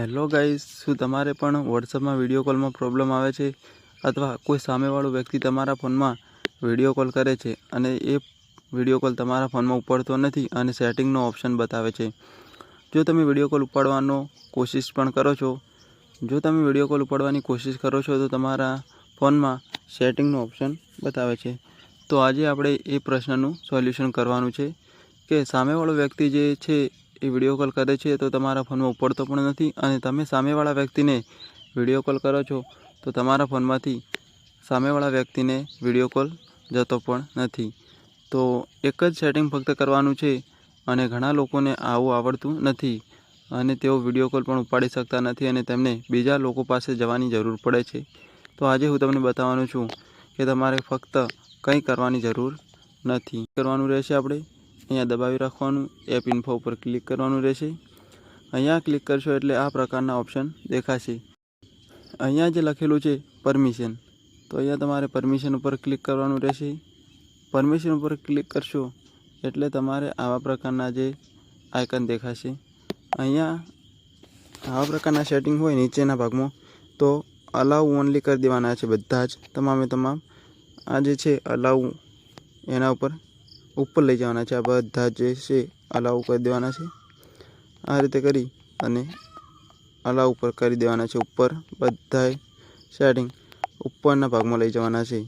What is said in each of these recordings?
Hello guys શું તમારે પણ વોટ્સઅપમાં વીડિયો કોલમાં પ્રોબ્લેમ આવે છે? અથવા કોઈ સામેવાળો વ્યક્તિ તમારા ફોનમાં વીડિયો કોલ કરે છે અને એ વીડિયો કોલ તમારા ફોનમાં ઉપાડતો નથી અને સેટિંગનો ઓપ્શન બતાવે છે? જો તમે વીડિયો કોલ ઉપાડવાનો કોશિશ પણ કરો છો, જો તમે વીડિયો કોલ ઉપાડવાની કોશિશ કરો છો તો તમારા ફોનમાં સેટિંગનો ઓપ્શન બતાવે છે. તો આજે આપણે એ પ્રશ્નનું સોલ્યુશન કરવાનું છે કે સામેવાળો વ્યક્તિ જે છે એ વીડિયો કોલ કરે છે, તો તમારા ફોનમાં ઉપડતો પણ નથી અને તમે સામેવાળા વ્યક્તિને વીડિયો કોલ કરો છો, તો તમારા ફોનમાંથી સામેવાળા વ્યક્તિને વીડિયો કોલ જતો પણ નથી. તો એક જ સેટિંગ ફક્ત કરવાનું છે અને ઘણા લોકોને આવું આવડતું નથી અને તેઓ વીડિયો કોલ પણ ઉપાડી શકતા નથી અને તેમને બીજા લોકો પાસે જવાની જરૂર પડે છે. તો આજે હું તમને બતાવવાનું છું કે તમારે ફક્ત કંઈ કરવાની જરૂર નથી. કરવાનું રહેશે આપણે અહીંયા દબાવી રાખવાનું એપ ઇન્ફો ઉપર ક્લિક કરવાનું રહેશે. અહીંયા ક્લિક કરશો એટલે આ પ્રકારના ઓપ્શન દેખાશે. અહીંયા જે લખેલું છે પરમિશન તો અહીંયા તમારે પરમિશન ઉપર ક્લિક કરવાનું રહેશે. પરમિશન ઉપર ક્લિક કરશો એટલે તમારે આવા પ્રકારના જે આઇકન દેખાશે. અહીંયા આવા પ્રકારના સેટિંગ હોય નીચેના ભાગમાં, તો અલાઉ ઓનલી કરી દેવાના છે બધા જ તમામે તમામ. આ જે છે અલાઉ એના ઉપર ઉપર લઈ જવાના છે. આ બધા જે છે અલાઉ કરી દેવાના છે. આ રીતે કરી અને અલાવ ઉપર કરી દેવાના છે ઉપર. બધાએ સેટિંગ ઉપરના ભાગમાં લઈ જવાના છે.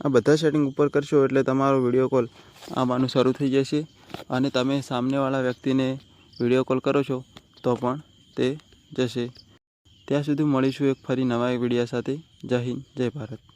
આ બધા સેટિંગ ઉપર કરશો એટલે તમારો વીડિયો કોલ આવવાનું શરૂ થઈ જશે અને તમે સામનેવાળા વ્યક્તિને વીડિયો કોલ કરો છો તો પણ તે જશે. ત્યાં સુધી મળીશું એક ફરી નવા વિડીયા સાથે. જય હિન્દ, જય ભારત.